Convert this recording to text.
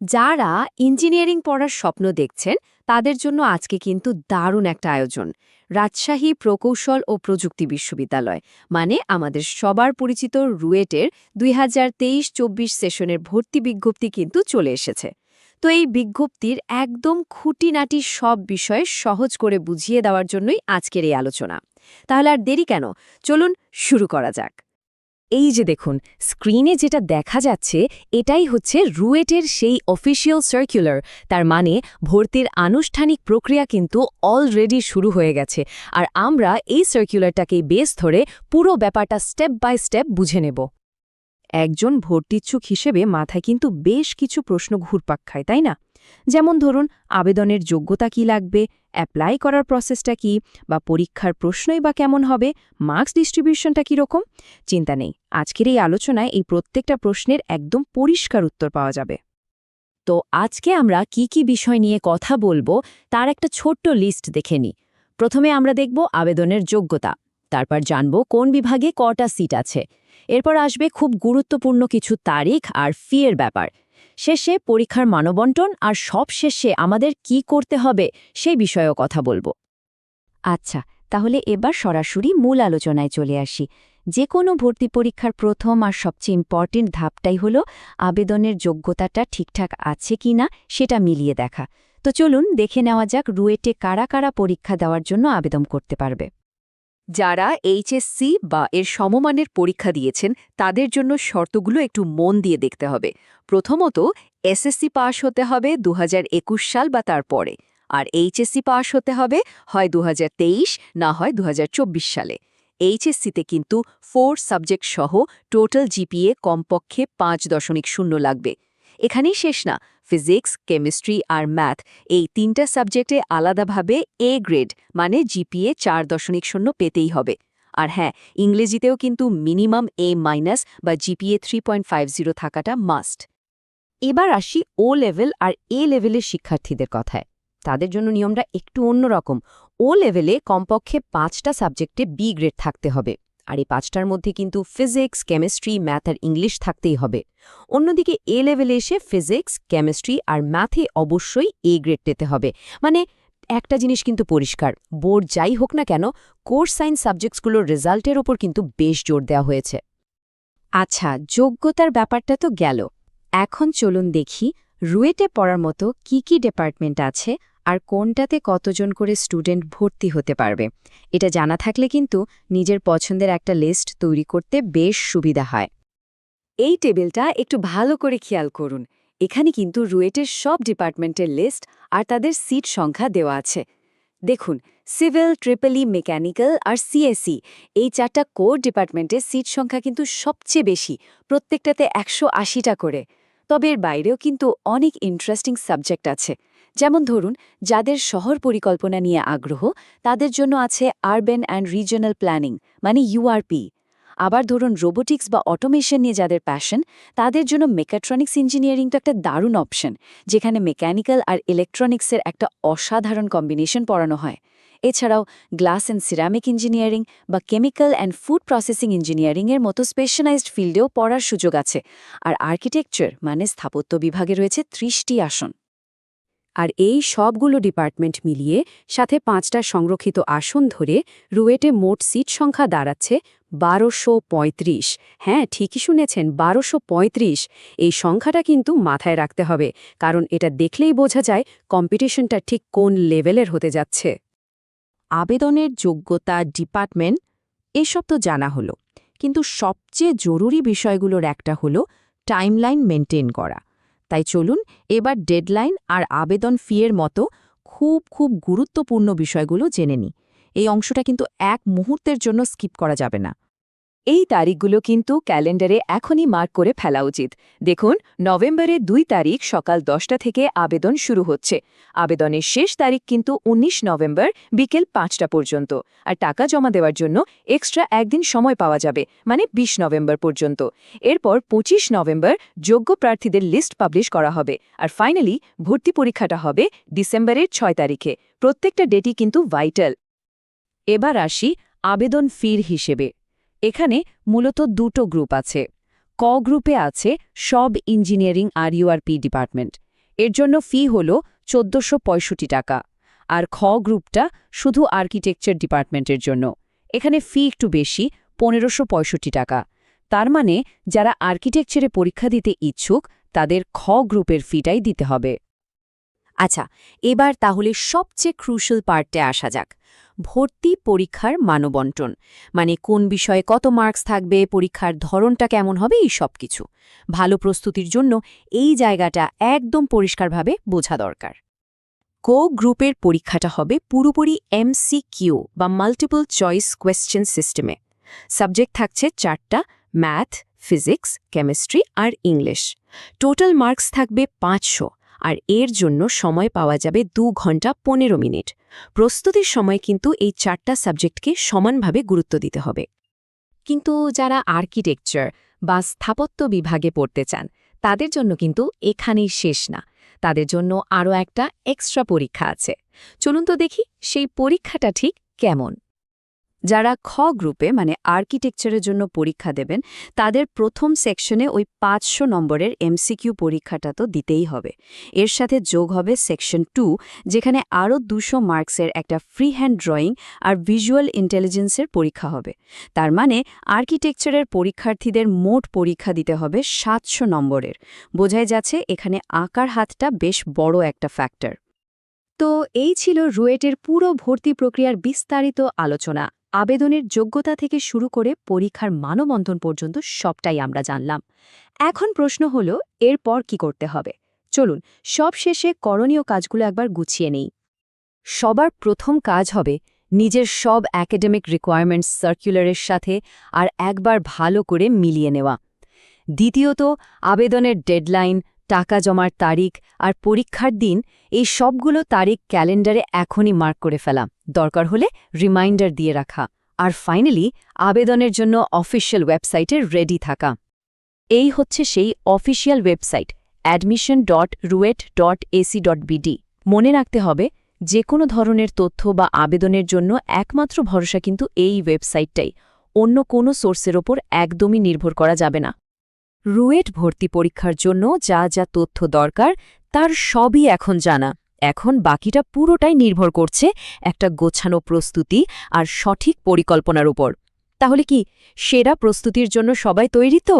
যারা ইঞ্জিনিয়ারিং পড়ার স্বপ্ন দেখছেন, তাদের জন্য আজকে কিন্তু দারুণ একটা আয়োজন। রাজশাহী প্রকৌশল ও প্রযুক্তি বিশ্ববিদ্যালয় মানে আমাদের সবার পরিচিত রুয়েটের দুই হাজার তেইশ চব্বিশ সেশনের ভর্তি বিজ্ঞপ্তি কিন্তু চলে এসেছে। তো এই বিজ্ঞপ্তির একদম খুঁটিনাটি সব বিষয়ে সহজ করে বুঝিয়ে দেওয়ার জন্যই আজকের এই আলোচনা। তাহলে আর দেরি কেন? চলুন শুরু করা যাক। এই যে দেখুন স্ক্রিনে যেটা দেখা যাচ্ছে, এটাই হচ্ছে রুয়েটের সেই অফিসিয়াল সার্কুলার তার মানে ভর্তির আনুষ্ঠানিক প্রক্রিয়া কিন্তু অলরেডি শুরু হয়ে গেছে। আর আমরা এই সার্কুলারটাকেই বেস ধরে পুরো ব্যাপারটা স্টেপ বাই স্টেপ বুঝে নেব। একজন ভর্তিচ্ছুক হিসেবে মাথায় কিন্তু বেশ কিছু প্রশ্ন ঘুরপাক খায়, তাই না? যেমন ধরুন, আবেদনের যোগ্যতা কি লাগবে অ্যাপ্লাই করার প্রসেসটা কি, বা পরীক্ষার প্রশ্নই বা কেমন হবে মার্কস ডিস্ট্রিবিউশনটা কীরকম? চিন্তা নেই, আজকের এই আলোচনায় এই প্রত্যেকটা প্রশ্নের একদম পরিষ্কার উত্তর পাওয়া যাবে। তো আজকে আমরা কি কি বিষয় নিয়ে কথা বলব, তার একটা ছোট্ট লিস্ট দেখে নিই। প্রথমে আমরা দেখব আবেদনের যোগ্যতা, তারপর জানব কোন বিভাগে কটা সিট আছে। এরপর আসবে খুব গুরুত্বপূর্ণ কিছু তারিখ আর ফিয়ের ব্যাপার। শেষে পরীক্ষার মানবন্টন আর সব শেষে আমাদের কি করতে হবে সেই বিষয়েও কথা বলব। আচ্ছা তাহলে এবার সরাসরি মূল আলোচনায় চলে আসি। যে কোনো ভর্তি পরীক্ষার প্রথম আর সবচেয়ে ইম্পর্টেন্ট ধাপটাই হলো আবেদনের যোগ্যতাটা ঠিকঠাক আছে কি না সেটা মিলিয়ে দেখা। তো চলুন দেখে নেওয়া যাক রুয়েটে কারা কারা পরীক্ষা দেওয়ার জন্য আবেদন করতে পারবে। যারা এইচএসসি বা এর সমমানের পরীক্ষা দিয়েছেন, তাদের জন্য শর্তগুলো একটু মন দিয়ে দেখতে হবে। প্রথমত এসএসসি পাশ হতে হবে দু হাজার একুশ সাল বা তার পরে, আর এইচএসসি পাশ হতে হবে হয় দু হাজার তেইশ, না হয় দু হাজার চব্বিশ সালে। এইচএসসিতে কিন্তু ফোর সাবজেক্ট সহ টোটাল জিপিএ কমপক্ষে পাঁচ দশমিক শূন্য লাগবে। এখানেই শেষ না ফিজিক্স, কেমিস্ট্রি আর ম্যাথ এই তিনটা সাবজেক্টে আলাদাভাবে এ গ্রেড মানে জিপিএ চার দশমিক শূন্য পেতেই হবে। আর হ্যাঁ ইংরেজিতেও কিন্তু মিনিমাম এ মাইনাস বা জিপিএ থ্রি থাকাটা মাস্ট এবার আসি ও লেভেল আর এ লেভেলের শিক্ষার্থীদের কথায়। তাদের জন্য নিয়মটা একটু অন্যরকম। ও লেভেলে কমপক্ষে পাঁচটা সাবজেক্টে বি গ্রেড থাকতে হবে। আর এই পাঁচটার মধ্যে কিন্তু ফিজিক্স কেমিস্ট্রি ম্যাথ আর ইংলিশ থাকতেই হবে। অন্যদিকে এ লেভেলে এসে ফিজিক্স কেমিস্ট্রি আর ম্যাথে অবশ্যই এ গ্রেড পেতে হবে। মানে একটা জিনিস কিন্তু পরিষ্কার বোর্ড যাই হোক না কেন কোর্স সায়েন্স সাবজেক্টসগুলোর রেজাল্টের ওপর কিন্তু বেশ জোর দেওয়া হয়েছে। আচ্ছা যোগ্যতার ব্যাপারটা তো গেল। এখন চলুন দেখি রুয়েটে পড়ার মতো কি কি ডিপার্টমেন্ট আছে আর কোনটাতে কতজন করে স্টুডেন্ট ভর্তি হতে পারবে। এটা জানা থাকলে কিন্তু নিজের পছন্দের একটা লিস্ট তৈরি করতে বেশ সুবিধা হয়। এই টেবিলটা একটু ভালো করে খেয়াল করুন। এখানে কিন্তু রুয়েটের সব ডিপার্টমেন্টের লিস্ট আর তাদের সিট সংখ্যা দেওয়া আছে। দেখুন, সিভিল, ট্রিপলি মেকানিক্যাল আর সিএসি এই চারটা কোর ডিপার্টমেন্টের সিট সংখ্যা কিন্তু সবচেয়ে বেশি, প্রত্যেকটাতে একশো আশিটা করে। তবে এর বাইরেও কিন্তু অনেক ইন্টারেস্টিং সাবজেক্ট আছে। যেমন ধরুন, যাদের শহর পরিকল্পনা নিয়ে আগ্রহ, তাদের জন্য আছে আরবেন অ্যান্ড রিজনাল প্ল্যানিং মানে ইউআরপি আবার ধরুন রোবোটিক্স বা অটোমেশন নিয়ে যাদের প্যাশন তাদের জন্য মেকাট্রনিক্স ইঞ্জিনিয়ারিং তো একটা দারুণ অপশন যেখানে মেকানিক্যাল আর ইলেকট্রনিক্সের একটা অসাধারণ কম্বিনেশন পড়ানো হয়। এছাড়াও গ্লাস অ্যান্ড সিরামিক ইঞ্জিনিয়ারিং বা কেমিক্যাল অ্যান্ড ফুড প্রসেসিং ইঞ্জিনিয়ারিংয়ের মতো স্পেশালাইজড ফিল্ডেও পড়ার সুযোগ আছে। আর আর্কিটেকচার মানে স্থাপত্য বিভাগে রয়েছে ত্রিশটি আসন। আর এই সবগুলো ডিপার্টমেন্ট মিলিয়ে সাথে পাঁচটা সংরক্ষিত আসন ধরে রুয়েটে মোট সিট সংখ্যা দাঁড়াচ্ছে বারোশো পঁয়ত্রিশ। হ্যাঁ ঠিকই শুনেছেন, বারোশো পঁয়ত্রিশ। এই সংখ্যাটা কিন্তু মাথায় রাখতে হবে, কারণ এটা দেখলেই বোঝা যায় কম্পিটিশনটা ঠিক কোন লেভেলের হতে যাচ্ছে। আবেদনের যোগ্যতা, ডিপার্টমেন্ট, এসব তো জানা হলো। কিন্তু সবচেয়ে জরুরি বিষয়গুলোর একটা হলো টাইমলাইন মেনটেন করা। তাই চলুন এবার ডেডলাইন আর আবেদন ফিয়ের মতো খুব খুব গুরুত্বপূর্ণ বিষয়গুলো জেনে নিই। এই অংশটা কিন্তু এক মুহূর্তের জন্য স্কিপ করা যাবে না। এই তারিখগুলো কিন্তু ক্যালেন্ডারে এখনই মার্ক করে ফেলা উচিত। দেখুন, নভেম্বরের দুই তারিখ সকাল দশটা থেকে আবেদন শুরু হচ্ছে। আবেদনের শেষ তারিখ কিন্তু ১৯ নভেম্বর বিকেল পাঁচটা পর্যন্ত। আর টাকা জমা দেওয়ার জন্য এক্সট্রা একদিন সময় পাওয়া যাবে মানে ২০ নভেম্বর পর্যন্ত। এরপর ২৫ নভেম্বর যোগ্য প্রার্থীদের লিস্ট পাবলিশ করা হবে। আর ফাইনালি ভর্তি পরীক্ষাটা হবে ডিসেম্বরের ছয় তারিখে। প্রত্যেকটা ডেটই কিন্তু ভাইটাল। এবার আসি আবেদন ফির হিসেবে। এখানে মূলত দুটো গ্রুপ আছে। ক গ্রুপে আছে সব ইঞ্জিনিয়ারিং আর ইউআরপি ডিপার্টমেন্ট। এর জন্য ফি হল চোদ্দশো টাকা আর খ গ্রুপটা শুধু আর্কিটেকচার ডিপার্টমেন্টের জন্য। এখানে ফি একটু বেশি, পনেরোশো টাকা। তার মানে যারা আর্কিটেকচারে পরীক্ষা দিতে ইচ্ছুক, তাদের খ গ্রুপের ফিটাই দিতে হবে। আচ্ছা এবার তাহলে সবচেয়ে ক্রুশাল পার্টে আসা যাক। ভর্তি পরীক্ষার মানবন্টন। মানে কোন বিষয়ে কত মার্কস থাকবে, পরীক্ষার ধরনটা কেমন হবে, এই সব কিছু ভালো প্রস্তুতির জন্য এই জায়গাটা একদম পরিষ্কারভাবে বোঝা দরকার। কো গ্রুপের পরীক্ষাটা হবে পুরোপুরি এমসিকিউ বা মাল্টিপল চয়েস কোয়েশ্চেন সিস্টেমে সাবজেক্ট থাকছে চারটা ম্যাথ ফিজিক্স কেমিস্ট্রি আর ইংলিশ টোটাল মার্কস থাকবে পাঁচশো। আর এর জন্য সময় পাওয়া যাবে দু ঘণ্টা পনেরো মিনিট। প্রস্তুতির সময় কিন্তু এই চারটা সাবজেক্টকে সমানভাবে গুরুত্ব দিতে হবে। কিন্তু যারা আর্কিটেকচার বা স্থাপত্য বিভাগে পড়তে চান, তাদের জন্য কিন্তু এখানেই শেষ না। তাদের জন্য আরও একটা এক্সট্রা পরীক্ষা আছে। চলুন তো দেখি সেই পরীক্ষাটা ঠিক কেমন। যারা খ গ্রুপে মানে আর্কিটেকচারের জন্য পরীক্ষা দেবেন, তাদের প্রথম সেকশনে ওই পাঁচশো নম্বরের এমসিকিউ পরীক্ষাটা তো দিতেই হবে। এর সাথে যোগ হবে সেকশন টু, যেখানে আরও দুশো মার্কসের একটা ফ্রি হ্যান্ড ড্রয়িং আর ভিজুয়াল ইন্টেলিজেন্সের পরীক্ষা হবে। তার মানে আর্কিটেকচারের পরীক্ষার্থীদের মোট পরীক্ষা দিতে হবে সাতশো নম্বরের। বোঝাই যাচ্ছে এখানে আঁকার হাতটা বেশ বড় একটা ফ্যাক্টর। তো এই ছিল রুয়েটের পুরো ভর্তি প্রক্রিয়ার বিস্তারিত আলোচনা। আবেদনের যোগ্যতা থেকে শুরু করে পরীক্ষার মানবন্ধন পর্যন্ত সবটাই আমরা জানলাম। এখন প্রশ্ন হল, এরপর কি করতে হবে? চলুন, সব শেষে করণীয় কাজগুলো একবার গুছিয়ে নেই। সবার প্রথম কাজ হবে নিজের সব একাডেমিক রিকোয়ারমেন্টস সার্কুলারের সাথে আর একবার ভালো করে মিলিয়ে নেওয়া। দ্বিতীয়ত, আবেদনের ডেডলাইন টাকা জমার তারিখ আর পরীক্ষার দিন, এই সবগুলো তারিখ ক্যালেন্ডারে এখনই মার্ক করে ফেলা দরকার হলে রিমাইন্ডার দিয়ে রাখা। আর ফাইনালি, আবেদনের জন্য অফিসিয়াল ওয়েবসাইটে রেডি থাকা। এই হচ্ছে সেই official website admission dot RUET dot AC dot BD মনে রাখতে হবে, যে কোনো ধরনের তথ্য বা আবেদনের জন্য একমাত্র ভরসা কিন্তু এই ওয়েবসাইটটাই। অন্য কোনো সোর্সের ওপর একদমই নির্ভর করা যাবে না। রুয়েট ভর্তি পরীক্ষার জন্য যা যা তথ্য দরকার, তার সবই এখন জানা। এখন বাকিটা পুরোটাই নির্ভর করছে একটা গোছানো প্রস্তুতি আর সঠিক পরিকল্পনার উপর। তাহলে কি সেরা প্রস্তুতির জন্য সবাই তৈরি তো?